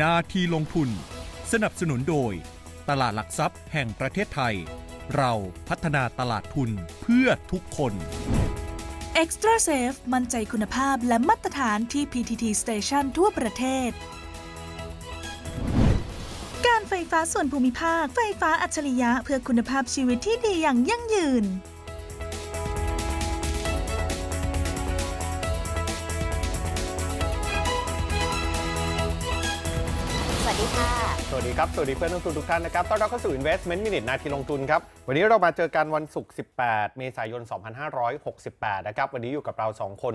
นาทีลงทุน สนับสนุนโดย ตลาดหลักทรัพย์แห่งประเทศไทย เราพัฒนาตลาดทุนเพื่อทุกคน Extra Safe มั่นใจคุณภาพและมาตรฐานที่ PTT Station ทั่วประเทศ การไฟฟ้าส่วนภูมิภาค ไฟฟ้าอัจฉริยะเพื่อคุณภาพชีวิตที่ดีอย่างยั่งยืน ดีครับ สวัสดีเพื่อนนักลงทุนทุกท่านนะครับ ต้อนรับเข้าสู่ Investment Minute นาทีลงทุนครับ วันนี้เรามาเจอกันวันศุกร์ 18 เมษายน 2568 นะครับ วันนี้อยู่กับเรา 2 คน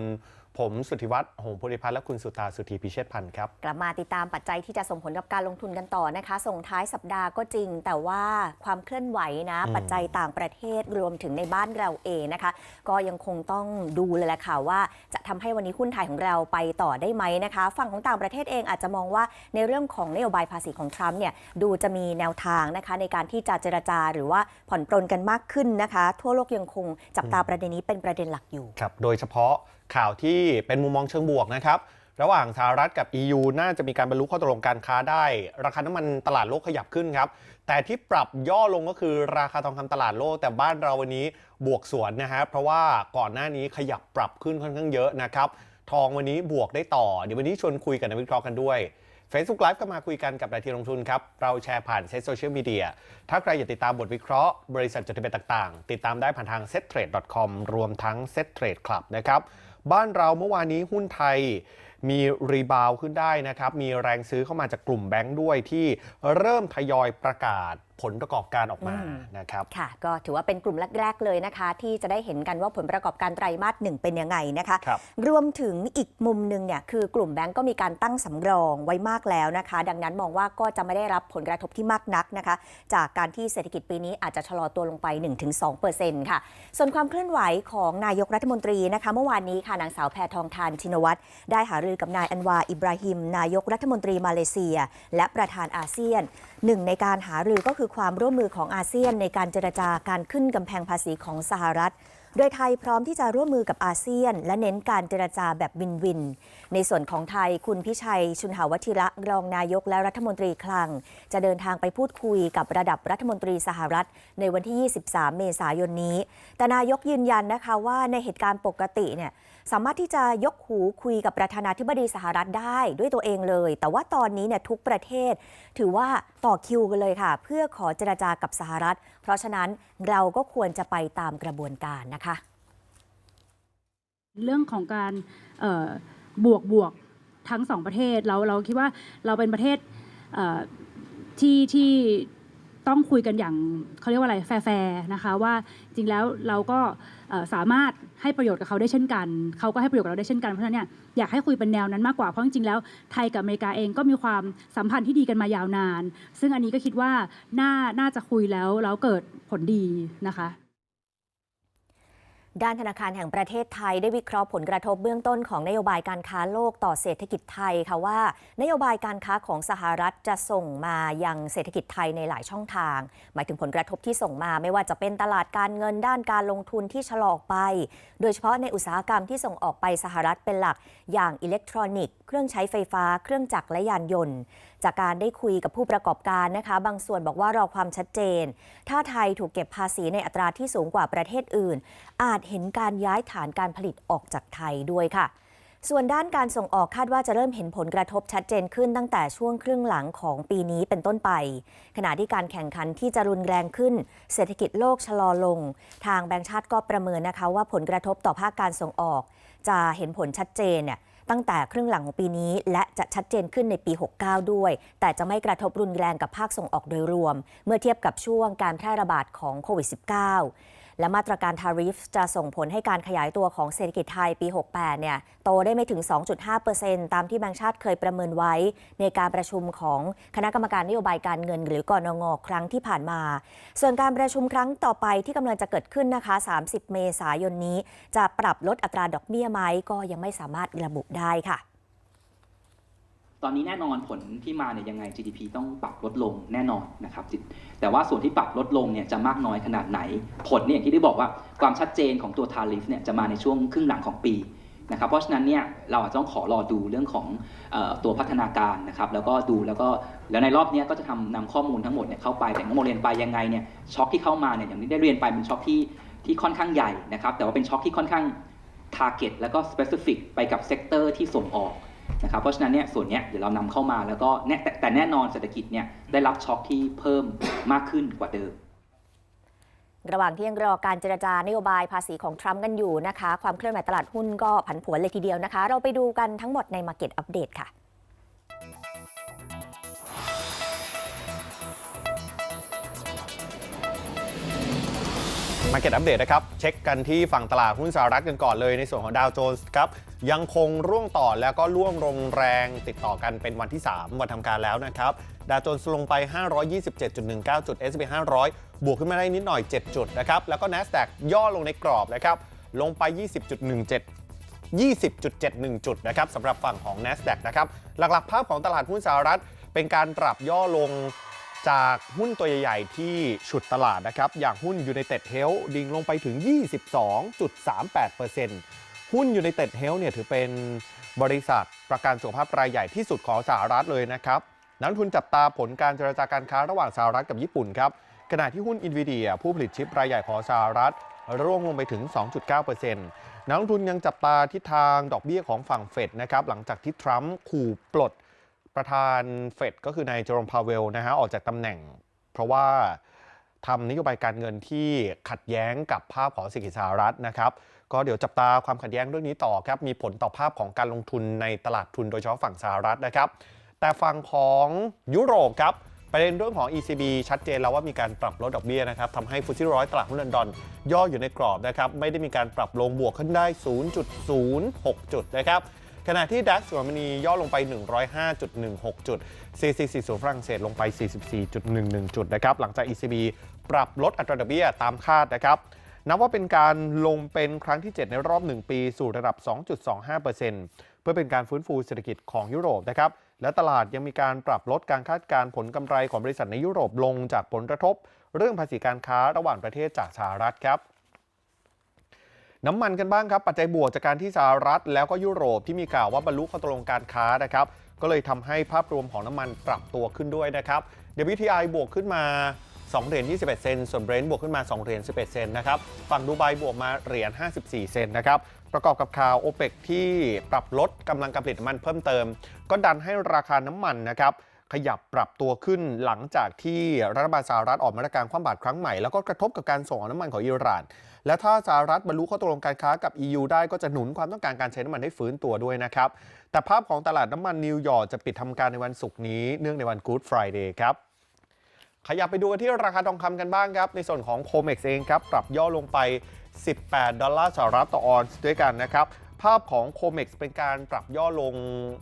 ผมสุทธิวัฒน์หงส์ภูริพัฒน์และคุณสุตาสุธีพิเชษพันธ์ครับ กลับมาติดตามปัจจัยที่จะส่งผลกับการลงทุนกันต่อนะคะ ส่งท้ายสัปดาห์ก็จริง แต่ว่าความเคลื่อนไหวนะอืมปัจจัยต่างประเทศรวมถึงในบ้านเราเองนะคะ ก็ยังคงต้องดูเลยแหละค่ะว่า จะทำให้วันนี้หุ้นไทยของเราไปต่อได้ไหมนะคะ ฝั่งของต่างประเทศเองอาจจะมองว่าในเรื่องของนโยบายภาษีของทรัมป์เนี่ยดูจะมีแนวทางนะคะในการที่จะเจรจาหรือว่าผ่อนปรนกันมากขึ้นนะคะ ทั่วโลกยังคงจับตาประเด็นนี้เป็นประเด็นหลักอยู่ครับโดยเฉพาะ ข่าวที่เป็นมุมมองเชิงบวกนะครับ ระหว่างสหรัฐกับ EU น่าจะมีการบรรลุข้อตกลงการค้าได้ ราคาน้ำมันตลาดโลกขยับขึ้นครับ แต่ที่ปรับย่อลงก็คือราคาทองคำตลาดโลก แต่บ้านเราวันนี้บวกสวนนะฮะเพราะว่าก่อนหน้านี้ขยับปรับขึ้นค่อนข้างเยอะนะครับทองวันนี้บวกได้ต่อ เดี๋ยววันนี้ชวนคุยกับนักวิเคราะห์กันด้วย Facebook Live ก็มาคุยกันกับนายทีลงทุนครับ เราแชร์ผ่านเซ็ตโซเชียลมีเดีย ถ้าใครอยากติดตามบทวิเคราะห์ บริษัทจดทะเบียนต่าง ๆ ติดตามได้ผ่านทาง settrade.com รวมทั้ง set trade club นะครับ บ้านเราเมื่อวานนี้หุ้นไทยมีรีบาวขึ้นได้นะครับ มีแรงซื้อเข้ามาจากกลุ่มแบงค์ด้วยที่เริ่มทยอยประกาศ ผลประกอบการออกมาอืมนะครับค่ะ ก็ถือว่าเป็นกลุ่มแรก ๆ เลยนะคะ ที่จะได้เห็นกันว่าผลประกอบการไตรมาสหนึ่งเป็นยังไงนะคะครับรวมถึงอีกมุมหนึ่งเนี่ยคือกลุ่มแบงก์ก็มีการตั้งสำรองไว้มากแล้วนะคะ ดังนั้นมองว่าก็จะไม่ได้รับผลกระทบที่มากนักนะคะ จากการที่เศรษฐกิจปีนี้อาจจะชะลอตัวลงไป 1-2%ค่ะ ส่วนความเคลื่อนไหวของนายกรัฐมนตรีนะคะ เมื่อวานนี้ค่ะนางสาวแพทองทานชินวัตรได้หารือกับนายอันวาอิบราฮิม นายกรัฐมนตรีมาเลเซีย และประธานอาเซียน หนึ่งในการหารือก็คือความร่วมมือของอาเซียนในการเจรจาการขึ้นกำแพงภาษีของสหรัฐ โดยไทยพร้อมที่จะร่วมมือกับอาเซียน และเน้นการเจรจาแบบวินวิน ในส่วนของไทยคุณพิชัย ชุนหาวัชิระรองนายกและรัฐมนตรีคลัง จะเดินทางไปพูดคุยกับระดับรัฐมนตรีสหรัฐ ในวันที่ 23 เมษายนนี้ แต่นายกยืนยันนะคะว่าในเหตุการณ์ปกติเนี่ย สามารถที่จะยกหูคุยกับประธานาธิบดีสหรัฐได้ด้วยตัวเองเลย แต่ว่าตอนนี้เนี่ยทุกประเทศ ถือว่าต่อคิวกันเลยค่ะ เพื่อขอเจรจากับสหรัฐ เพราะฉะนั้นเราก็ควรจะไปตามกระบวนการนะคะ เรื่องของการบวกบวกทั้งสองประเทศเราเราคิดว่าเราเป็นประเทศที่ที่ต้องคุยกันอย่างเขาเรียกว่าอะไรแฟร์นะคะว่าจริงแล้วเราก็สามารถ ให้ประโยชน์กับเขาได้เช่นกัน เขาก็ให้ประโยชน์กับเราได้เช่นกันเพราะฉะนั้นเนี่ยอยากให้คุยเป็นแนวนั้นมากกว่าเพราะจริงๆแล้วไทยกับอเมริกาเองก็มีความสัมพันธ์ที่ดีกันมายาวนาน ซึ่งอันนี้ก็คิดว่าน่าน่าจะคุยแล้วแล้วเกิดผลดีนะคะ ด้านธนาคารแห่งประเทศไทยได้วิเคราะห์ผลกระทบเบื้องต้นของนโยบายการค้าโลกต่อเศรษฐกิจไทยค่ะว่า นโยบายการค้าของสหรัฐจะส่งมายังเศรษฐกิจไทยในหลายช่องทาง หมายถึงผลกระทบที่ส่งมาไม่ว่าจะเป็นตลาดการเงินด้านการลงทุนที่ชะลอไป โดยเฉพาะในอุตสาหกรรมที่ส่งออกไปสหรัฐเป็นหลัก อย่างอิเล็กทรอนิกส์เครื่องใช้ไฟฟ้า เครื่องจักรและยานยนต์ จากการได้คุยกับผู้ประกอบการนะคะ บางส่วนบอกว่ารอความชัดเจน ถ้าไทยถูกเก็บภาษีในอัตราที่สูงกว่าประเทศอื่น อาจเห็นการย้ายฐานการผลิตออกจากไทยด้วยค่ะส่วนด้านการส่งออกคาดว่าจะเริ่มเห็นผลกระทบชัดเจนขึ้นตั้งแต่ช่วงครึ่งหลังของปีนี้เป็นต้นไป ขณะที่การแข่งขันที่จะรุนแรงขึ้น เศรษฐกิจโลกชะลอลง ทางแบงก์ชาติก็ประเมินนะคะว่าผลกระทบต่อภาคการส่งออก จะเห็นผลชัดเจนเนี่ย ตั้งแต่ครึ่งหลังของปีนี้ และจะชัดเจนขึ้นในปี 69 ด้วย แต่จะไม่กระทบรุนแรงกับภาคส่งออกโดยรวม เมื่อเทียบกับช่วงการแพร่ระบาดของโควิด -19 และมาตรการทาริฟจะส่งผลให้การขยายตัวของเศรษฐกิจไทยปี 68 เนี่ย โตได้ไม่ถึง 2.5%ตามที่แบงก์ชาติเคยประเมินไว้ ในการประชุมของคณะกรรมการนโยบายการเงิน หรือกรนงครั้งที่ผ่านมา ส่วนการประชุมครั้งต่อไปที่กำลังจะเกิดขึ้นนะคะ 30 เมษายนนี้ จะปรับลดอัตราดอกเบี้ยไหมก็ยังไม่สามารถระบุได้ค่ะ ตอนนี้แน่นอนผลที่มาเนี่ยยังไง GDP ต้องปรับลดลงแน่นอนนะครับ แต่ว่าส่วนที่ปรับลดลงเนี่ยจะมากน้อยขนาดไหน ผลเนี่ยอย่างที่ได้บอกว่าความชัดเจนของตัวทาริฟเนี่ยจะมาในช่วงครึ่งหลังของปีนะครับ เพราะฉะนั้นเนี่ยเราอาจจะต้องขอรอดูเรื่องของออตัวพัฒนาการนะครับ แล้วก็ดูแล้วก็แล้วในรอบนี้ก็จะทำนำข้อมูลทั้งหมดเนี่ยเข้าไปแต่ทั้งหมดเรียนไปยังไงเนี่ยช็อคที่เข้ามาเนี่ยอย่างที่ได้เรียนไปเป็นช็อคที่ที่ค่อนข้างใหญ่นะครับ แต่ว่าเป็นช็อคที่ค่อนข้าง target แล้วก็ specific ไปกับเซกเตอร์ที่ส่งออก นะครับเพราะฉะนั้นเนี่ยส่วนเนี้ยเดี๋ยวเรานำเข้ามาแล้วก็แน่แต่แต่แน่นอนเศรษฐกิจเนี่ยได้รับช็อคที่เพิ่มมากขึ้นกว่าเดิม ระหว่างที่ยังรอการเจรจานโยบายภาษีของทรัมป์กันอยู่นะคะ ความเคลื่อนไหวตลาดหุ้นก็ผันผวนเลยทีเดียวนะคะ เราไปดูกันทั้งหมดใน Market Update ค่ะ มาเก็ตอัปเดตนะครับ เช็คกันที่ฝั่งตลาดหุ้นสหรัฐกันก่อนเลยในส่วนของดาวโจนส์ครับ ยังคงร่วงต่อแล้วก็ร่วงลงแรงติดต่อกันเป็นวันที่ 3 วันทำการแล้วนะครับ ดาวโจนส์ลงไป 527.19 จุด S&P 500 บวกขึ้นมาได้นิดหน่อย 7 จุดนะครับ แล้วก็ NASDAQ ย่อลงในกรอบนะครับ ลงไป 20.17 20.71 จุดนะครับสำหรับฝั่งของ NASDAQ นะครับ หลักๆ ภาพของตลาดหุ้นสหรัฐ เป็นการปรับย่อลง จากหุ้นตัวใหญ่ ๆ ที่ฉุดตลาดนะครับ อย่างหุ้น United Health ดิ่งลงไปถึง 22.38%หุ้น United Health เนี่ยถือเป็นบริษัทประกันสุขภาพรายใหญ่ที่สุดของสหรัฐเลยนะครับ นักลงทุนจับตาผลการเจรจาการค้าระหว่างสหรัฐกับญี่ปุ่นครับ ขณะที่หุ้น NVIDIA ผู้ผลิตชิปรายใหญ่ของสหรัฐร่วงลงไปถึง 2.9%นักลงทุนยังจับตาทิศทางดอกเบี้ยของฝั่งเฟดนะครับหลังจากที่ทรัมป์ขู่ปลด ประธานเฟดก็คือนายเจอร์มพาเวลนะฮะออกจากตำแหน่ง เพราะว่าทำนโยบายการเงินที่ขัดแย้งกับภาพของเศรษฐกิจสหรัฐนะครับก็เดี๋ยวจับตาความขัดแย้งเรื่องนี้ต่อครับ มีผลต่อภาพของการลงทุนในตลาดทุนโดยเฉพาะฝั่งสหรัฐนะครับ แต่ฝั่งของยุโรปครับ ประเด็นเรื่องของ ECB ชัดเจนแล้วว่ามีการปรับลดดอกเบี้ยนะครับทำให้ฟุตซี่ร้อยตลาดหุ้นลอนดอน ย่ออยู่ในกรอบนะครับ ไม่ได้มีการปรับลงบวกขึ้นได้ 0.06 จุดนะครับ ขณะที่ดัคเยอรมนีย่อลงไป 105.16 จุด CAC 40ฝรั่งเศสลงไป 44.11 จุดนะครับหลังจาก ECB ปรับลดอัตราดอกเบี้ยตามคาดนะครับนับว่าเป็นการลงเป็นครั้งที่ 7 ในรอบ 1 ปีสู่ระดับ 2.25%เพื่อเป็นการฟื้นฟูเศรษฐกิจของยุโรปนะครับและตลาดยังมีการปรับลดการคาดการผลกำไรของบริษัทในยุโรปลงจากผลกระทบ เรื่องภาษีการค้าระหว่างประเทศจากสหรัฐครับ น้ำมันกันบ้างครับปัจจัยบวกจากการที่สหรัฐแล้วก็ยุโรปที่มีข่าวว่าบรรลุข้อตกลงการค้านะครับก็เลยทำให้ภาพรวมของน้ำมันปรับตัวขึ้นด้วยนะครับ WTI บวกขึ้นมา2เหรียญ21 เซน ส่วนเบรนท์บวกขึ้นมา2เหรียญ11 เซนนะครับ ฝั่งดูไบ บวกมาเหรียญ54 เซนนะครับ ประกอบกับข่าวโอเปกที่ปรับลดกำลังการผลิตน้ำมันเพิ่มเติม ก็ดันให้ราคาน้ำมันนะครับขยับปรับตัวขึ้นหลังจากที่รัฐบาลสหรัฐออกมาตรการคว่ำบาตรครั้งใหม่ แล้วก็กระทบกับการส่งออกน้ำมันของอิหร่าน และถ้าสหรัฐบรรลุข้อตกลงการค้ากับ EU ได้ก็จะหนุนความต้องการการใช้น้ำมันให้ฟื้นตัวด้วยนะครับ แต่ภาพของตลาดน้ำมันนิวยอร์กจะปิดทำการในวันศุกร์นี้เนื่องในวัน Good Friday ครับขยับไปดูกันที่ราคาทองคำกันบ้างครับ ในส่วนของ COMEX เองครับ ปรับย่อลงไป 18 ดอลลาร์สหรัฐต่อออนซ์ด้วยกันนะครับ ภาพของ COMEX เป็นการปรับย่อลง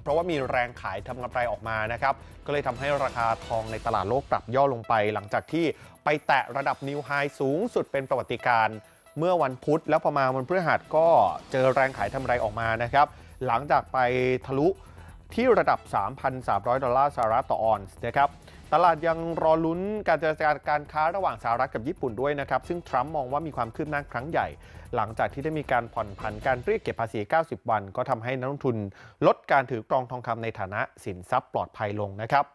เพราะว่ามีแรงขายทำกำไรออกมานะครับ ก็เลยทำให้ราคาทองในตลาดโลกปรับย่อลงไป หลังจากที่ไปแตะระดับนิวไฮสูงสุดเป็นประวัติการณ์ เมื่อวันพุธแล้วพอมาวันพฤหัสก็เจอแรงขายทำไรออกมานะครับ หลังจากไปทะลุที่ระดับ 3,300 ดอลลาร์สหรัฐต่อออนซ์นะครับตลาดยังรอลุ้นการเจรจาการค้าระหว่างสหรัฐกับญี่ปุ่นด้วยนะครับ ซึ่งทรัมป์มองว่ามีความคืบหน้าครั้งใหญ่ หลังจากที่ได้มีการผ่อนผันการเรียกเก็บภาษี 90 วัน ก็ทำให้นักลงทุนลดการถือกรองทองคำในฐานะสินทรัพย์ปลอดภัยลงนะครับ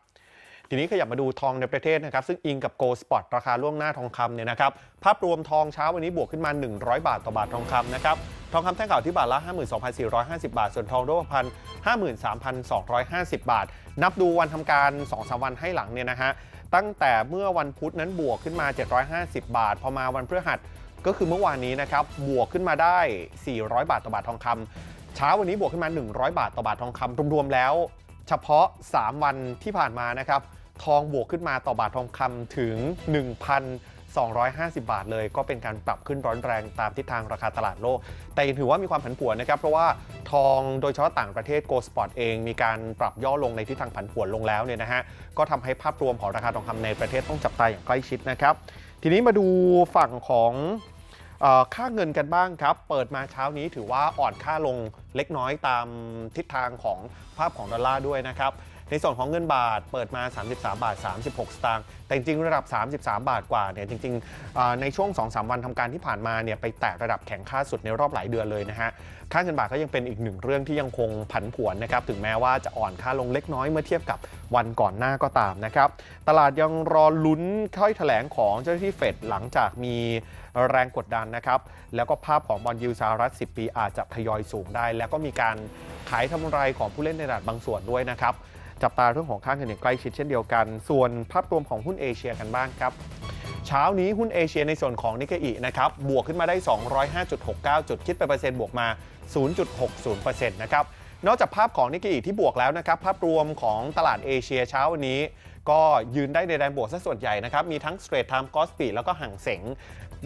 ทีนี้ขยับมาดูทองในประเทศนะครับซึ่งอิงกับ Gold Spot ราคาล่วงหน้าทองคำเนี่ยนะครับภาพรวมทองเช้าวันนี้บวกขึ้นมา 100 บาทต่อบาททองคำนะครับทองคำแท่งเก่าที่บาทละ 52,450 บาท ส่วนทองรูปพรรณ53,250 บาท นับดูวันทำการ 2-3 วันให้หลังเนี่ยนะฮะ ตั้งแต่เมื่อวันพุธนั้นบวกขึ้นมา 750 บาท พอมาวันพฤหัสก็คือเมื่อวานนี้นะครับ บวกขึ้นมาได้ 400 บาทต่อบาททองคำเช้าวันนี้บวกขึ้นมา 100 บาทต่อบาททองคำรวมๆแล้ว เฉพาะ 3 วันที่ผ่านมานะครับ ทองบวกขึ้นมาต่อบาททองคำถึง 1,250 บาทเลยก็เป็นการปรับขึ้นร้อนแรงตามทิศทางราคาตลาดโลก แต่ยังถือว่ามีความผันผวนนะครับ เพราะว่าทองโดยเฉพาะต่างประเทศ Gold Spot เองมีการปรับย่อลงในทิศทางผันผวนลงแล้วเนี่ยนะฮะก็ทำให้ภาพรวมของราคาทองคำในประเทศต้องจับตาอย่างใกล้ชิดนะครับ ทีนี้มาดูฝั่งของ ค่าเงินกันบ้างครับ เปิดมาเช้านี้ถือว่าอ่อนค่าลงเล็กน้อยตามทิศทางของภาพของดอลลาร์ด้วยนะครับ ในส่วนของเงินบาทเปิดมา 33 บาท 36 สตางค์แต่จริงระดับ 33 บาทกว่าเนี่ยจริงๆในช่วง 2-3 วันทำการที่ผ่านมาเนี่ยไปแตะระดับแข็งค่าสุดในรอบหลายเดือนเลยนะฮะ ค่าเงินบาทก็ยังเป็นอีกหนึ่งเรื่องที่ยังคงผันผวนนะครับถึงแม้ว่าจะอ่อนค่าลงเล็กน้อยเมื่อเทียบกับวันก่อนหน้าก็ตามนะครับตลาดยังรอลุ้นค่อยแถลงของเจ้าหน้าที่เฟดหลังจากมีแรงกดดันนะครับแล้วก็ภาพของบอลยูสหรัฐ 10 ปีอาจจะทยอยสูงได้ แล้วก็มีการขายทำไรของผู้เล่นในตลาดบางส่วนด้วยนะครับจับตาเรื่องของค่าเงินอย่างใกล้ชิดเช่นเดียวกัน ส่วนภาพรวมของหุ้นเอเชียกันบ้างครับ เช้านี้หุ้นเอเชียในส่วนของนิกเกอินะครับบวกขึ้นมาได้ 205.69 จุดคิดเป็นเปอร์เซ็นต์บวกมา 0.60%นะครับนอกจากภาพของนิกเกอิที่บวกแล้วนะครับภาพรวมของตลาดเอเชียเช้าวันนี้ ก็ยืนได้ในแดนบวกซะส่วนใหญ่นะครับมีทั้ง Straight Time c o s p i แล้วก็ห่างเสง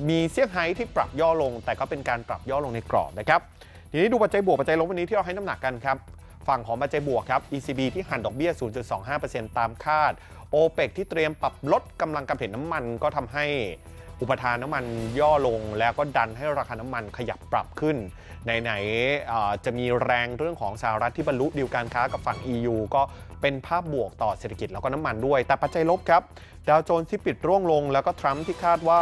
มีเซี่ยงไฮ้ที่ปรับย่อลง แต่ก็เป็นการปรับย่อลงในกรอบนะครับทีนี้ดูปัจจัยบวกปัจจัยลบวันนี้ที่เราให้น้ำหนักกันครับ ฝั่งของปัจจัยบวกครับ ECB ที่หันดอกเบี้ย 0.25%ตามคาด OPEC ที่เตรียมปรับลดกำลังการผลิตน้ำมันก็ทำให้อุปทานน้ำมันย่อลงแล้วก็ดันให้ราคาน้ำมันขยับปรับขึ้น ไหนๆจะมีแรงเรื่องของสหรัฐที่บรรลุดีลการค้ากับฝั่ง EU ก็เป็นภาพบวกต่อเศรษฐกิจแล้วก็น้ำมันด้วย แต่ปัจจัยลบครับ ดาวโจนส์ที่ปิดร่วงลง แล้วก็ทรัมป์ที่คาดว่า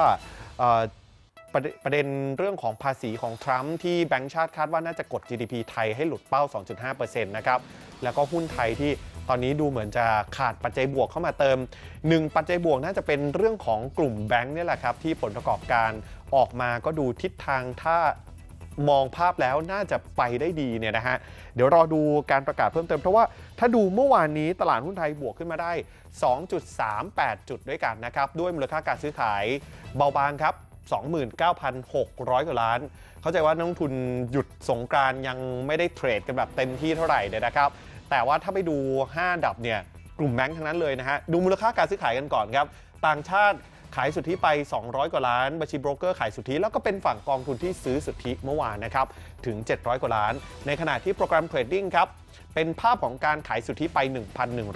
ประเด็นประเด็นเรื่องของภาษีของทรัมป์ที่แบงก์ชาติคาดว่าน่าจะกด GDP ไทยให้หลุดเป้า 2.5%นะครับ แล้วก็หุ้นไทยที่ตอนนี้ดูเหมือนจะขาดปัจจัยบวกเข้ามาเติม 1 ปัจจัยบวกน่าจะเป็นเรื่องของกลุ่มแบงก์นี่แหละครับ ที่ผลประกอบการออกมาก็ดูทิศทางถ้ามองภาพแล้วน่าจะไปได้ดีเนี่ยนะฮะ เดี๋ยวรอดูการประกาศเพิ่มเติม เพราะว่าถ้าดูเมื่อวานนี้ตลาดหุ้นไทยบวกขึ้นมาได้ 2.38 จุดด้วยกันนะครับ ด้วยมูลค่าการซื้อขายเบาบางครับ 29,600 กว่าล้าน เข้าใจว่านักลงทุนหยุดสงกรานยังไม่ได้เทรดกันแบบเต็มที่เท่าไหร่เนี่ยนะครับ แต่ว่าถ้าไปดู 5 ดับเนี่ยกลุ่มแบงค์ทั้งนั้นเลยนะฮะ ดูมูลค่าการซื้อขายกันก่อนครับ ต่างชาติขายสุทธิไป 200 กว่าล้าน บัญชีโบรกเกอร์ขายสุทธิ แล้วก็เป็นฝั่งกองทุนที่ซื้อสุทธิเมื่อวานนะครับ ถึง 700 กว่าล้าน ในขณะที่โปรแกรมเทรดดิ้งครับ เป็นภาพของการขายสุทธิไป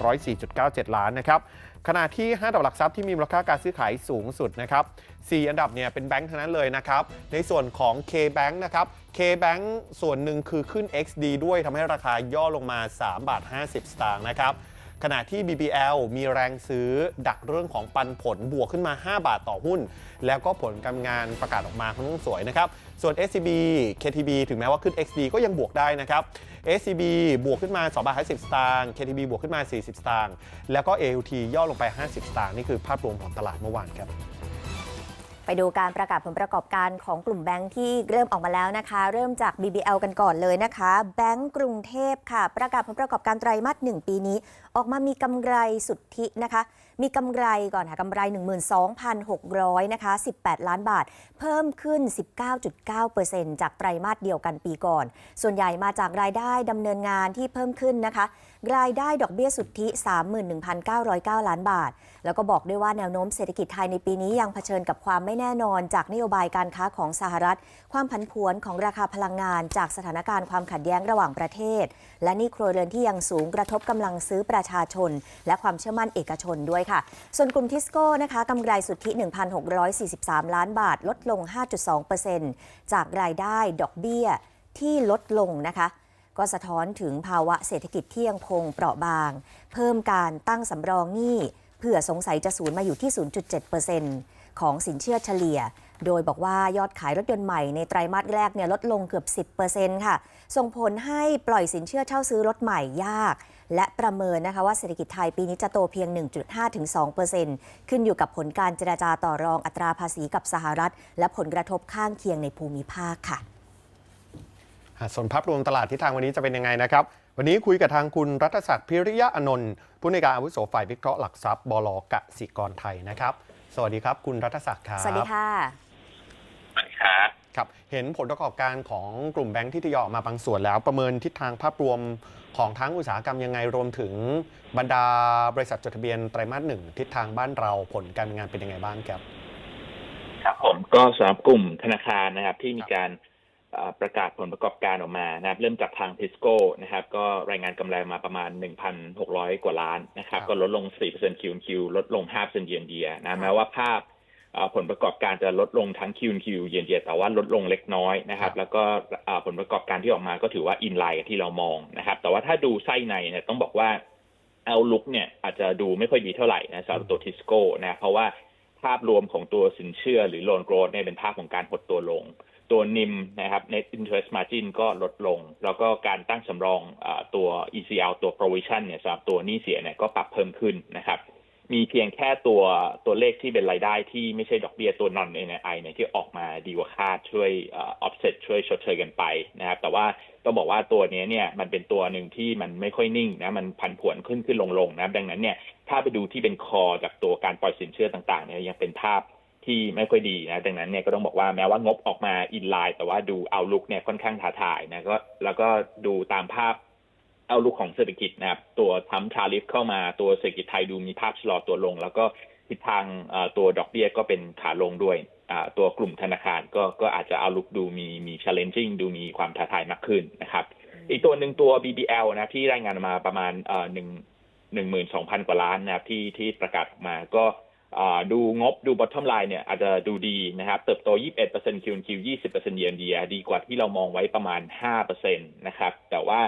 1,104.97 ล้านนะครับ ขณะที่ 5 ดับหลักทรัพย์ที่มีมูลค่าการซื้อขายสูงสุดนะครับ 4 อันดับเนี่ยเป็นแบงค์ทั้งนั้นเลยนะครับ ในส่วนของ K-Bank นะครับ K-Bank ส่วนหนึ่งคือขึ้น XD ด้วยทำให้ราคาย่อลงมา 3 บาท 50 สตางค์นะครับ ขณะที่ BBL มีแรงซื้อดักเรื่องของปันผลบวกขึ้นมา 5 บาทต่อหุ้น แล้วก็ผลการงานประกาศออกมาค่อนข้างสวยนะครับ ส่วน SCB KTB ถึงแม้ว่าขึ้น XD ก็ยังบวกได้นะครับ SCB บวกขึ้นมา2บาท50สตางค์ KTB บวกขึ้นมา 40 สตางค์แล้วก็ AUT ย่อลงไป 50 สตางค์นี่คือภาพรวมของตลาดเมื่อวานครับ ไปดูการประกาศผลประกอบการของกลุ่มแบงค์ที่เริ่มออกมาแล้วนะคะ เริ่มจาก BBL กันก่อนเลยนะคะ แบงก์กรุงเทพค่ะ ประกาศผลประกอบการไตรมาส1ปีนี้ ออกมามีกำไรสุทธินะคะ มีกำไรก่อนค่ะกำไร 12,600นะคะ18 ล้านบาท เพิ่มขึ้น 19.9%จากไตรมาสเดียวกันปีก่อน ส่วนใหญ่มาจากรายได้ดำเนินงานที่เพิ่มขึ้นนะคะ รายได้ดอกเบี้ยสุทธิ 31,909 ล้านบาท แล้วก็บอกด้วยว่าแนวโน้มเศรษฐกิจไทยในปีนี้ยังเผชิญกับความไม่แน่นอนจากนโยบายการค้าของสหรัฐ ความผันผวนของราคาพลังงาน จากสถานการณ์ความขัดแย้งระหว่างประเทศ และนี่ครัวเรือนที่ยังสูงกระทบกำลังซื้อประชาชน และความเชื่อมั่นเอกชนด้วยค่ะค่ะ ส่วนกลุ่มทิสโก้นะคะกำไรสุทธิ 1,643 ล้านบาท ลดลง 5.2%จากรายได้ดอกเบี้ยที่ลดลงนะคะ ก็สะท้อนถึงภาวะเศรษฐกิจที่ยังคงเปราะบาง เพิ่มการตั้งสำรองหนี้เพื่อสงสัยจะศูนย์มาอยู่ที่ 0.7%ของสินเชื่อเฉลี่ย โดยบอกว่ายอดขายรถยนต์ใหม่ในไตรมาสแรกเนี่ยลดลงเกือบ 10%ค่ะ ส่งผลให้ปล่อยสินเชื่อเช่าซื้อรถใหม่ยาก และประเมินนะคะว่าเศรษฐกิจไทยปีนี้จะโตเพียง 1.5-2%ขึ้นอยู่กับผลการเจราจาต่อรองอัตราภาษีกับสหรัฐ และผลกระทบข้างเคียงในภูมิภาคค่ะอะส่วนภาพรวมตลาดที่ทางวันนี้จะเป็นยังไงนะครับ วันนี้คุยกับทางคุณรัฐศักดิ์พิริยะอนนท์ผู้ในวยการอาวุโสฝ่ายวิเคราะห์หลักทรัพย์บลกสิกรไทยนะครับ สวัสดีครับ คุณรัฐศักดิ์ครับ สวัสดีค่ะครับ ครับเห็นผลประกอบการของกลุ่มแบงค์ที่ทยอยออกมาบางส่วนแล้ว ประเมินทิศทางภาพรวมของทั้งอุตสาหกรรมยังไงรวมถึงบรรดาบริษัทจดทะเบียนไตรมาสหนึ่งทิศทางบ้านเราผลการงานเป็นยังไงบ้างครับครับผมก็สำหรับกลุ่มธนาคารนะครับที่มีการเอ่อประกาศผลประกอบการออกมานะครับ เริ่มจากทางทิสโก้นะครับ ก็รายงานกำไรมาประมาณ 1,600 กว่าล้านนะครับครับก็ลดลง 4% Q Q ลดลง5%เยนเดียนะแม้ว่าภาพเอ่อ ผลประกอบการจะลดลงทั้ง Q Q เยนเดียแต่ว่าลดลงเล็กน้อยนะครับ แล้วก็เอ่อผลประกอบการที่ออกมาก็ถือว่าอินไลน์กับที่เรามองนะครับ แต่ว่าถ้าดูไส้ในเนี่ยต้องบอกว่าเอาลุกเนี่ยอาจจะดูไม่ค่อยดีเท่าไหร่นะสำหรับตัวทิสโก้นะเพราะว่าภาพรวมของตัวสินเชื่อหรือ loan growth เนี่ยเป็นภาพของการหดตัวลง ตัวนิมนะครับ net interest margin ก็ลดลง แล้วก็การตั้งสำรองอาตัว ECL ตัว provision เนี่ยสำหรับตัวหนี้เสียเนี่ยก็ปรับเพิ่มขึ้นนะครับ มีเพียงแค่ตัวตัวเลขที่เป็นรายได้ที่ไม่ใช่ดอกเบี้ยตัว non NII เนี่ยที่ออกมาดีกว่าคาดช่วยอ่อ offset ช่วยชดเชยกันไปนะครับ แต่ว่าต้องบอกว่าตัวนี้เนี่ยมันเป็นตัวหนึ่งที่มันไม่ค่อยนิ่งนะมันพันผวนขึ้นขึ้นลงลงนะดังนั้นเนี่ยถ้าไปดูที่เป็นคอจากตัวการปล่อยสินเชื่อต่างๆเนี่ยยังเป็นภาพที่ไม่ค่อยดีนะ ดังนั้นเนี่ยก็ต้องบอกว่าแม้ว่างบออกมาอินไลน์แต่ว่าดูเอาลุกเนี่ยค่อนข้างท้าทายนะก็แล้วก็ดูตามภาพ เอาลุกของเศรษฐกิจนะครับตัวทำทาริฟเข้ามาตัวเศรษฐกิจไทยดูมีภาพชะลอตัวลง แล้วก็ทิศทางเอ่อตัวดอกเบี้ยก็เป็นขาลงด้วยอ่าตัวกลุ่มธนาคารก็ก็อาจจะเอาลุกดูมีมี challenging ดูมีความท้าทายมากขึ้นนะครับ อีกตัวหนึ่งตัว BBL นะที่รายงานมาประมาณเอ่อหนึ่งหนึ่งหมื่นสองพันกว่าล้านนะครับที่ที่ประกาศออกมาก็อ่าดูงบดู bottom line เนี่ยอาจจะดูดีนะครับ เติบโต 21% Q Q 20% year on year ดีกว่าที่เรามองไว้ประมาณ 5%นะครับ แต่ว่า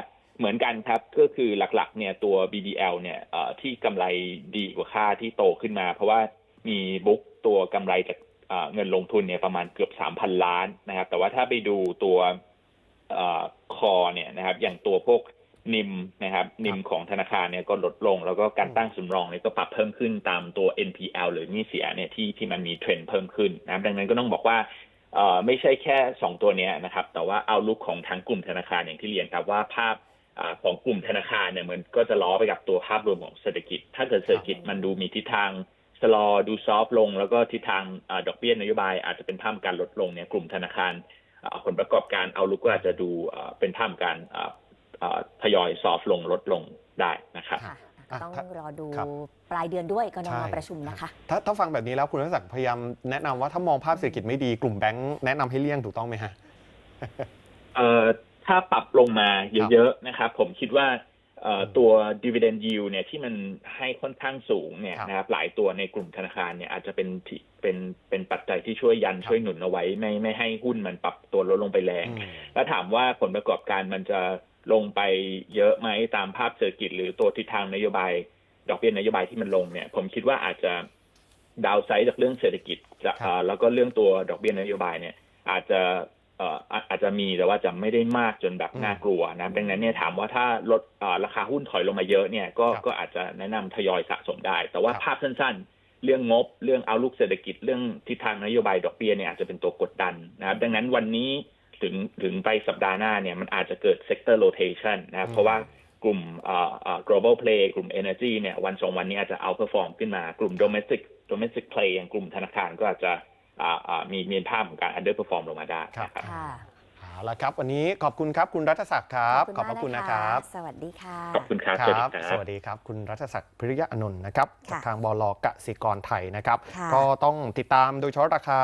เหมือนกันครับก็คือหลักๆเนี่ยตัว BBL เนี่ยเอ่อที่กำไรดีกว่าค่าที่โตขึ้นมา เพราะว่ามีบุ๊กตัวกำไรจากเอ่อเงินลงทุนเนี่ยประมาณเกือบ 3,000 ล้านนะครับ แต่ว่าถ้าไปดูตัวเอ่อคอเนี่ยนะครับ อย่างตัวพวกนิมนะครับ นิมของธนาคารเนี่ยก็ลดลง แล้วก็การตั้งสำรองเนี่ยก็ปรับเพิ่มขึ้นตามตัว NPL หรือหนี้เสียเนี่ยที่ที่มันมีเทรนด์เพิ่มขึ้นนะครับ ดังนั้นก็ต้องบอกว่าเอ่อไม่ใช่แค่ 2 ตัวเนี้ยนะครับ แต่ว่าเอาลุกของทั้งกลุ่มธนาคารอย่างที่เรียนครับว่าภาพอา ของกลุ่มธนาคารเนี่ยมันก็จะล้อไปกับตัวภาพรวมของเศรษฐกิจ ถ้าเกิดเศรษฐกิจมันดูมีทิศทางชะลอดูซอฟต์ลง แล้วก็ทิศทางอาดอกเบี้ยนโยบายอาจจะเป็นภาพการลดลงเนี่ยกลุ่มธนาคารอ่าผลประกอบการเอาลุกก็อาจจะดูอ่าเป็นภาพการอ่าอ่าทยอยซอฟต์ลงลดลงได้นะครับค่ะอะต้องถ้ารอดูครับปลายเดือนด้วยกนใช่งประชุมนะคะถ้าถ้าฟังแบบนี้แล้วคุณรัศศักดิ์พยายามแนะนำว่าถ้ามองภาพเศรษฐกิจไม่ดีกลุ่มแบงค์แนะนำให้เลี่ยงถูกต้องไหมฮะเอ่อ ถ้าปรับลงมาเยอะๆนะครับ ผมคิดว่าเอ่อตัว dividend yield เนี่ยที่มันให้ค่อนข้างสูงเนี่ยครับนะครับหลายตัวในกลุ่มธนาคารเนี่ยอาจจะเป็นที่เป็นเป็นปัจจัยที่ช่วยยันครับช่วยหนุนเอาไว้ ไม่ไม่ให้หุ้นมันปรับตัวลดลงไปแรงอืมแล้วถามว่าผลประกอบการมันจะลงไปเยอะไหมตามภาพเศรษฐกิจหรือตัวทิศทางนโยบาย ดอกเบี้ยนโยบายที่มันลงเนี่ย ผมคิดว่าอาจจะดาวไซด์จากเรื่องเศรษฐกิจจะครับเอ่อแล้วก็เรื่องตัวดอกเบี้ยนโยบายเนี่ย อาจจะเอ่ออาอาจจะมีแต่ว่าจะไม่ได้มากจนแบบอืมน่ากลัวนะดังนั้นเนี่ยถามว่าถ้าลดเอ่อราคาหุ้นถอยลงมาเยอะเนี่ยก็ครับก็อาจจะแนะนำทยอยสะสมได้ แต่ว่าครับภาพสั้นๆ เรื่องงบเรื่องเอาลุกเศรษฐกิจเรื่องทิศทางนโยบายดอกเบี้ยเนี่ยอาจจะเป็นตัวกดดันนะครับดังนั้นวันนี้ถึงถึงไปสัปดาห์หน้าเนี่ยมันอาจจะเกิด sector rotation นะครับอืมเพราะว่ากลุ่มเอ่อเอ่อ global play กลุ่ม energy เนี่ยวันสองวันนี้อาจจะ outperform ขึ้นมากลุ่ม domestic domestic play อย่างกลุ่มธนาคารก็อาจจะอ่าอ่า มีมีภาพของการ underperform ลงมาได้นะครับค่ะเอาละครับ วันนี้ขอบคุณครับคุณรัฐศักดิ์ครับ ขอบพระคุณนะครับ สวัสดีค่ะ ขอบคุณครับคสวัสดีรับครับสวัสดีครับ คุณรัฐศักดิ์พิริยะอานนท์นะครับค่ะจากทางบลกสิกรไทยนะครับค่ะก็ต้องติดตามโดยเฉพาะราคา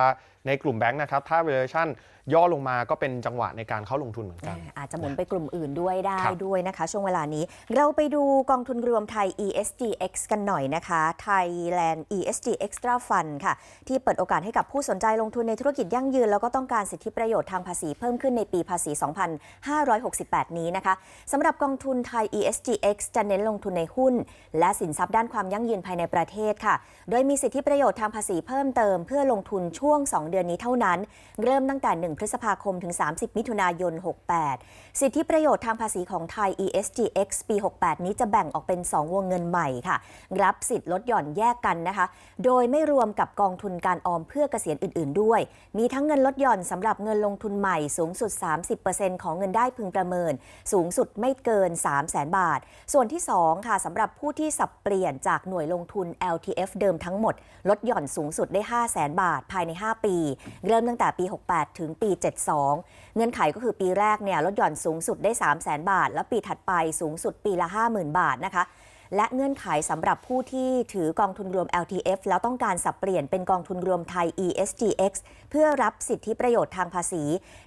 ในกลุ่มแบงค์นะครับถ้า valuation ย่อลงมาก็เป็นจังหวะในการเข้าลงทุนเหมือนกัน อาจจะหมุนไปกลุ่มอื่นด้วยได้ครับด้วยนะคะ ช่วงเวลานี้เราไปดูกองทุนรวมไทย ESGX กันหน่อยนะคะ Thailand ESG Extra Fund ค่ะ ที่เปิดโอกาสให้กับผู้สนใจลงทุนในธุรกิจยั่งยืน แล้วก็ต้องการสิทธิประโยชน์ทางภาษีเพิ่มขึ้นในปีภาษี 2568 นี้นะคะสำหรับกองทุนไทย ESGX จะเน้นลงทุนในหุ้น และสินทรัพย์ด้านความยั่งยืนภายในประเทศค่ะ โดยมีสิทธิประโยชน์ทางภาษีเพิ่มเติมเพื่อลงทุนช่วง 2 เดือนนี้เท่านั้น เริ่มตั้งแต่ 1 พฤษภาคมถึง 30 มิถุนายน 68 สิทธิประโยชน์ทางภาษีของไทย ESGX ปี 68 นี้จะแบ่งออกเป็น 2 วงเงินใหม่ค่ะ รับสิทธิ์ลดหย่อนแยกกันนะคะ โดยไม่รวมกับกองทุนการออมเพื่อเกษียณอื่น ๆ ด้วย มีทั้งเงินลดหย่อนสำหรับเงินลงทุนใหม่สูงสุด 30%ของเงินได้พึงประเมิน สูงสุดไม่เกิน 3 0 0 0 0 0 บาท ส่วนที่ 2 ค่ะสำหรับผู้ที่สับเปลี่ยนจากหน่วยลงทุน LTF เดิมทั้งหมด ลดหย่อนสูงสุดได้ 5 0 0 0 0 0 บาท ภายใน 5 ปีเริ่มตั้งแต่ปี 68 ถึงปี 72 เงื่อนไขก็คือปีแรกเนี่ยลดหย่อนสูงสุดได้ 3 0 0 0 0 0 บาท แล้วปีถัดไปสูงสุดปีละ 50,000 บาทนะคะและเงื่อนไขสำหรับผู้ที่ถือกองทุนรวม LTF แล้วต้องการสับเปลี่ยนเป็นกองทุนรวมไทย ESGX เพื่อรับสิทธิประโยชน์ทางภาษี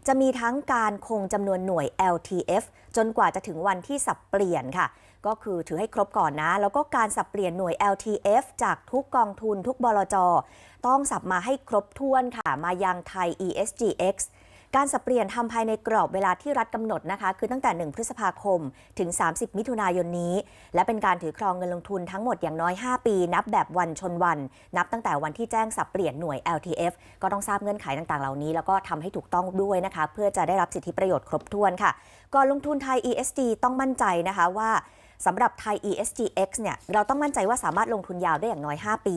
จะมีทั้งการคงจำนวนหน่วย LTF จนกว่าจะถึงวันที่สับเปลี่ยนค่ะ ก็คือถือให้ครบก่อนนะ แล้วก็การสับเปลี่ยนหน่วย LTF จากทุกกองทุนทุกบลจ ต้องสับมาให้ครบถ้วนค่ะ มายังไทย ESGX การสับเปลี่ยนทำภายในกรอบเวลาที่รัฐกำหนดนะคะ คือตั้งแต่ 1 พฤษภาคมถึง 30 มิถุนายนนี้ และเป็นการถือครองเงินลงทุนทั้งหมดอย่างน้อย 5 ปี นับแบบวันชนวัน นับตั้งแต่วันที่แจ้งสับเปลี่ยนหน่วย LTF ก็ต้องทราบเงื่อนไขต่างๆ เหล่านี้ แล้วก็ทำให้ถูกต้องด้วยนะคะ เพื่อจะได้รับสิทธิประโยชน์ครบถ้วนค่ะก่อนลงทุนไทย ESG ต้องมั่นใจนะคะว่า สำหรับไทย ESGX เนี่ยเราต้องมั่นใจว่าสามารถลงทุนยาวได้อย่างน้อย 5 ปี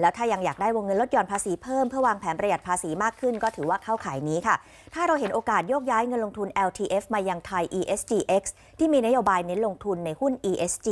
แล้วถ้ายังอยากได้วงเงินลดหย่อนภาษีเพิ่มเพื่อวางแผนประหยัดภาษีมากขึ้น ก็ถือว่าเข้าขายนี้ค่ะ ถ้าเราเห็นโอกาสโยกย้ายเงินลงทุน LTF มายังไทย ESGX ที่มีนโยบายเน้นลงทุนในหุ้น ESG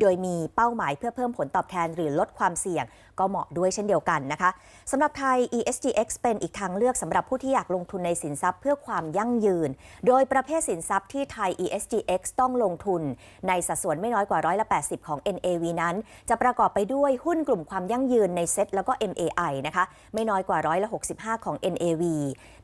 โดยมีเป้าหมายเพื่อเพิ่มผลตอบแทนหรือลดความเสี่ยง ก็เหมาะด้วยเช่นเดียวกันนะคะสำหรับไทย ESGX เป็นอีกทางเลือกสำหรับผู้ที่อยากลงทุนในสินทรัพย์เพื่อความยั่งยืน โดยประเภทสินทรัพย์ที่ไทย ESGX ต้องลงทุน ในสัดส่วนไม่น้อยกว่าร้อยละ80 ของ NAV นั้น จะประกอบไปด้วยหุ้นกลุ่มความยั่งยืนในเซ็ตแล้วก็ MAI นะคะไม่น้อยกว่าร้อยละ65 ของ NAV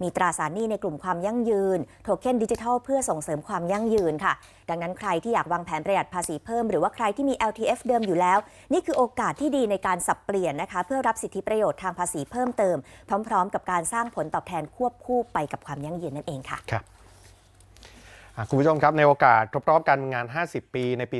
มีตราสารหนี้ในกลุ่มความยั่งยืน โทเค็นดิจิทัลเพื่อส่งเสริมความยั่งยืนค่ะ ดังนั้นใครที่อยากวางแผนประหยัดภาษีเพิ่ม หรือว่าใครที่มี LTF เดิมอยู่แล้ว นี่คือโอกาสที่ดีในการสับเปลี่ยนนะคะ เพื่อรับสิทธิประโยชน์ทางภาษีเพิ่มเติม พร้อม ๆ กับการสร้างผลตอบแทนควบคู่ไปกับความยั่งยืนนั่นเองค่ะครับคุณผู้ชมครับ ในโอกาสครบรอบการงาน 50 ปีในปี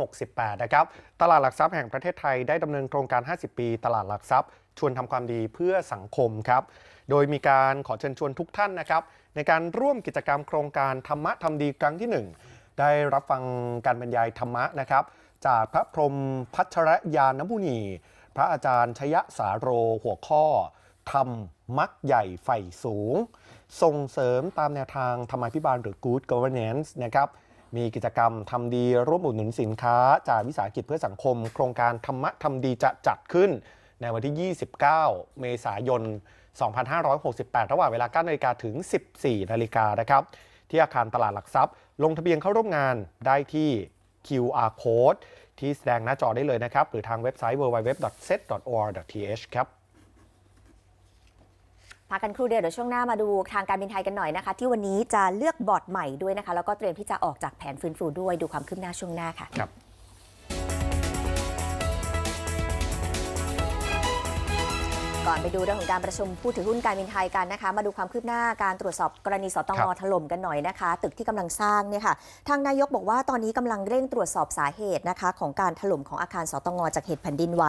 2568 นะครับ ตลาดหลักทรัพย์แห่งประเทศไทยได้ดำเนินโครงการ 50 ปี ตลาดหลักทรัพย์ ชวนทำความดีเพื่อสังคมครับ โดยมีการขอเชิญชวนทุกท่านนะครับ ในการร่วมกิจกรรมโครงการธรรมะทำดีครั้งที่ 1 ได้รับฟังการบรรยายธรรมะนะครับ จากพระพรหมพัชรยานมุนี พระอาจารย์ชยสาโรหัวข้อธรรมมักใหญ่ไฟสูง ส่งเสริมตามแนวทางธรรมาภิบาลหรือ Good Governance นะครับมีกิจกรรมทำดีร่วมอุดหนุนสินค้า จากวิสาหกิจเพื่อสังคม โครงการธรรมะทำดีจะจัดขึ้น ในวันที่ 29 เมษายน 2568 ระหว่างเวลา9นาฬิกาถึง 14 นาฬิกานะครับ ที่อาคารตลาดหลักทรัพย์ ลงทะเบียนเข้าร่วมงานได้ที่ QR code ที่แสดงหน้าจอได้เลยนะครับ หรือทางเว็บไซต์ www.set.or.th ครับพักกันครู่เดียวเดี๋ยวช่วงหน้ามาดูทางการบินไทยกันหน่อยนะคะ ที่วันนี้จะเลือกบอร์ดใหม่ด้วยนะคะ แล้วก็เตรียมที่จะออกจากแผนฟื้นฟูด้วยดูความคืบหน้าช่วงหน้าค่ะครับ ก่อนไปดูเรื่องของการประชุมผู้ถือหุ้นการบินไทยกันนะคะ มาดูความคืบหน้าการตรวจสอบกรณีสตคงรับถล่มกันหน่อยนะคะ ตึกที่กำลังสร้างเนี่ยค่ะทางนายกบอกว่าตอนนี้กำลังเร่งตรวจสอบสาเหตุนะคะ ของการถล่มของอาคารสตงจากเหตุแผ่นดินไหว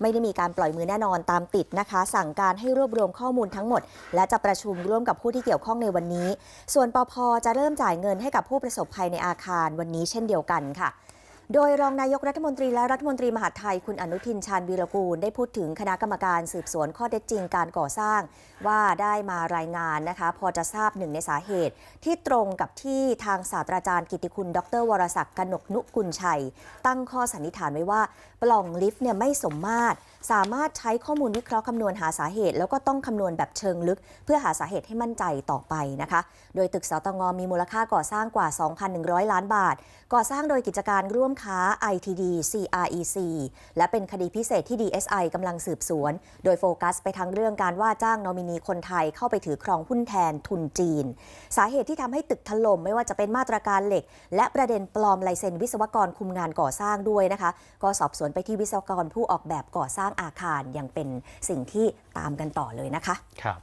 ไม่ได้มีการปล่อยมือแน่นอนตามติดนะคะ สั่งการให้รวบรวมข้อมูลทั้งหมด และจะประชุมร่วมกับผู้ที่เกี่ยวข้องในวันนี้ ส่วนปพจะเริ่มจ่ายเงินให้กับผู้ประสบภัยในอาคารวันนี้เช่นเดียวกันค่ะ โดยรองนายกรัฐมนตรีและรัฐมนตรีมหาดไทยคุณอนุทินชาญวีรกูล ได้พูดถึงคณะกรรมการสืบสวนข้อเท็จจริงการก่อสร้าง ว่าได้มารายงานนะคะพอจะทราบหนึ่งในสาเหตุ ที่ตรงกับที่ทางศาสตราจารย์กิติคุณ ดร วรศักดิ์กนกนุกุลชัย ตั้งข้อสันนิษฐานไว้ว่า ปล่องลิฟต์เนี่ยไม่สมมาตร สามารถใช้ข้อมูลวิเคราะห์คำนวณหาสาเหตุ แล้วก็ต้องคำนวณแบบเชิงลึก เพื่อหาสาเหตุให้มั่นใจต่อไปนะคะ โดยตึกสตงมีมูลค่าก่อสร้างกว่า 2,100 ล้านบาท ก่อสร้างโดยกิจการร่วมค้า ITD CREC และเป็นคดีพิเศษที่ DSI กำลังสืบสวน โดยโฟกัสไปทางเรื่องการว่าจ้างนอมินีคนไทยเข้าไปถือครองหุ้นแทนทุนจีน สาเหตุที่ทำให้ตึกถล่มไม่ว่าจะเป็นมาตรการเหล็ก และประเด็นปลอมลายเซ็นวิศวกรคุมงานก่อสร้างด้วยนะคะ ก็สอบสวนไปที่วิศวกรผู้ออกแบบก่อสร้างอาคารยังเป็นสิ่งที่ตามกันต่อเลยนะคะครับ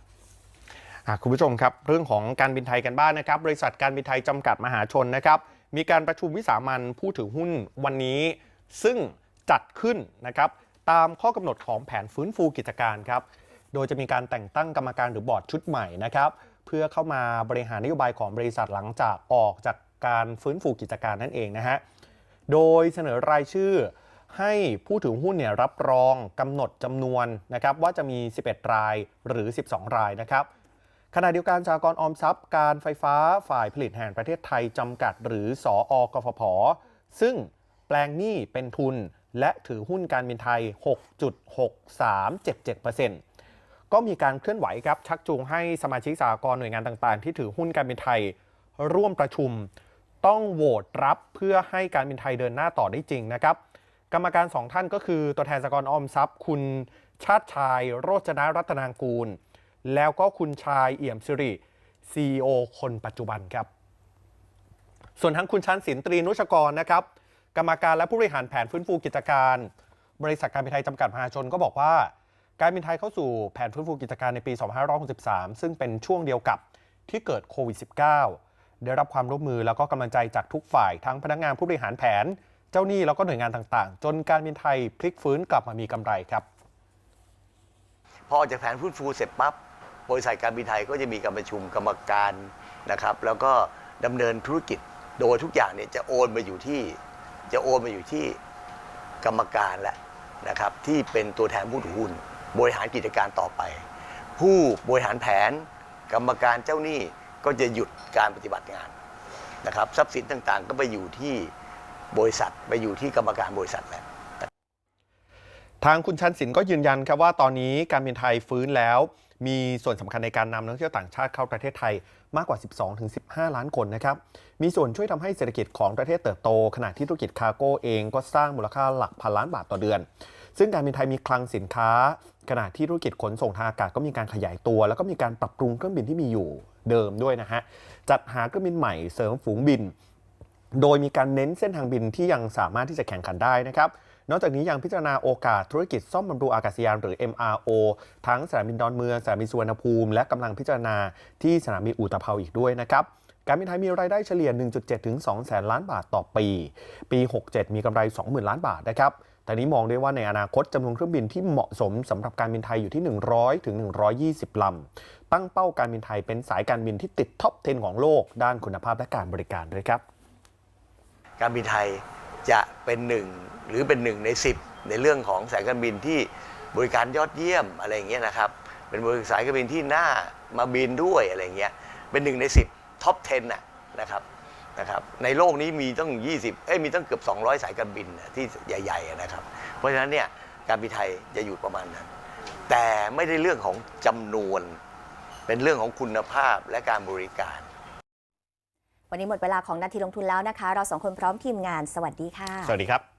คุณผู้ชมครับ เรื่องของการบินไทยกันบ้างนะครับ บริษัทการบินไทยจำกัดมหาชนนะครับ มีการประชุมวิสามันผู้ถือหุ้นวันนี้ ซึ่งจัดขึ้นนะครับตามข้อกำหนดของแผนฟื้นฟูกิจการครับ โดยจะมีการแต่งตั้งกรรมการหรือบอร์ดชุดใหม่นะครับเพื่อเข้ามาบริหารนโยบายของบริษัทหลังจากออกจากการฟื้นฟูกิจการนั่นเองนะฮะโดยเสนอรายชื่อ ให้ผู้ถือหุ้นเนี่ยรับรองกำหนดจำนวนนะครับว่าจะมี 11 รายหรือ 12 รายนะครับขณะเดียวกันสากรออมทรัพย์ การไฟฟ้าฝ่ายผลิตแห่งประเทศไทยจำกัด หรือสออกฟผ ซึ่งแปลงหนี้เป็นทุนและถือหุ้นการบินไทย 6.6377%ก็มีการเคลื่อนไหวครับชักจูงให้สมาชิกสากรหน่วยงานต่างๆ ที่ถือหุ้นการบินไทย ร่วมประชุม ต้องโหวตรับเพื่อให้การบินไทยเดินหน้าต่อได้จริงนะครับ กรรมการสองท่านก็คือตัวแทนสกลออมทรัพย์ คุณชาติชาย โรจนรัตนางกูล แล้วก็คุณชายเอี่ยมสิริ CEO คนปัจจุบันครับ ส่วนทั้งคุณชันสินตรีนุชกรนะครับ กรรมการและผู้บริหารแผนฟื้นฟูกิจการ บริษัทการบินไทยจำกัดมหาชนก็บอกว่า การบินไทยเข้าสู่แผนฟื้นฟูกิจการในปี 2563 ซึ่งเป็นช่วงเดียวกับที่เกิดโควิด -19 ได้รับความร่วมมือแล้วก็กำลังใจจากทุกฝ่ายทั้งพนักงานผู้บริหารแผน เจ้าหนี้แล้วก็หน่วยงานต่างๆ จนการบินไทยพลิกฟื้นกลับมามีกำไรครับ พอออกจากแผนฟื้นฟูเสร็จปั๊บบริษัทการบินไทยก็จะมีการประชุมกรรมการนะครับ แล้วก็ดำเนินธุรกิจโดยทุกอย่างเนี่ยจะโอนมาอยู่ที่จะโอนมาอยู่ที่กรรมการแหละนะครับที่เป็นตัวแทนผู้ถือหุ้นบริหารกิจการต่อไป ผู้บริหารแผน กรรมการเจ้าหนี้ก็จะหยุดการปฏิบัติงานนะครับ ทรัพย์สินต่างๆ ก็ไปอยู่ที่ บริษัทไปอยู่ที่กรรมการบริษัทแล้วทางคุณชันศิลป์ก็ยืนยันครับว่าตอนนี้การบินไทยฟื้นแล้ว มีส่วนสำคัญในการนำนักท่องเที่ยวต่างชาติเข้าประเทศไทยมากกว่า 12-15 ล้านคนนะครับ มีส่วนช่วยทำให้เศรษฐกิจของประเทศเติบโต ขณะที่ธุรกิจคาร์โก้เองก็สร้างมูลค่าหลักพันล้านบาทต่อเดือน ซึ่งการบินไทยมีคลังสินค้า ขณะที่ธุรกิจขนส่งทางอากาศก็มีการขยายตัว แล้วก็มีการปรับปรุงเครื่องบินที่มีอยู่เดิมด้วยนะฮะจัดหาเครื่องบินใหม่เสริมฝูงบิน โดยมีการเน้นเส้นทางบินที่ยังสามารถที่จะแข่งขันได้นะครับนอกจากนี้ยังพิจารณาโอกาสธุรกิจซ่อมบำรุงอากาศยานหรือ MRO ทั้งสนามบินดอนเมืองสนามบินสุวรรณภูมิ และกำลังพิจารณาที่สนามบินอุตภเปาอีกด้วยนะครับการบินไทยมีรายได้เฉลี่ย 1.7 ถึง 2 แสนล้านบาทต่อปี ปี 67 มีกำไร 20,000 ล้านบาทนะครับแต่นี้มองได้ว่าในอนาคตจำนวนเครื่องบินที่เหมาะสมสำหรับการบินไทยอยู่ที่ 100 ถึง 120 ลำ ตั้งเป้าการบินไทยเป็นสายการบินที่ติดท็อป 10 ของโลก ด้านคุณภาพและการบริการด้วยครับ การบินไทยจะเป็นหนึ่งหรือเป็นหนึ่งใน 10 ในเรื่องของสายการบินที่บริการยอดเยี่ยมอะไรอย่างเงี้ยนะครับ เป็นบริษัทสายการบินที่น่ามาบินด้วยอะไรอย่างเงี้ย เป็นหนึ่งใน 10ท็อป 10น่ะนะครับนะครับ ในโลกนี้มีต้อง20 เอ้ยมีต้องเกือบ 200 สายการบินที่ใหญ่ๆนะครับ เพราะฉะนั้นเนี่ยการบินไทยจะอยู่ประมาณนั้น แต่ไม่ได้เรื่องของจำนวน เป็นเรื่องของคุณภาพและการบริการ วันนี้หมดเวลาของนาทีลงทุนแล้วนะคะ เราสองคนพร้อมทีมงาน สวัสดีค่ะ สวัสดีครับ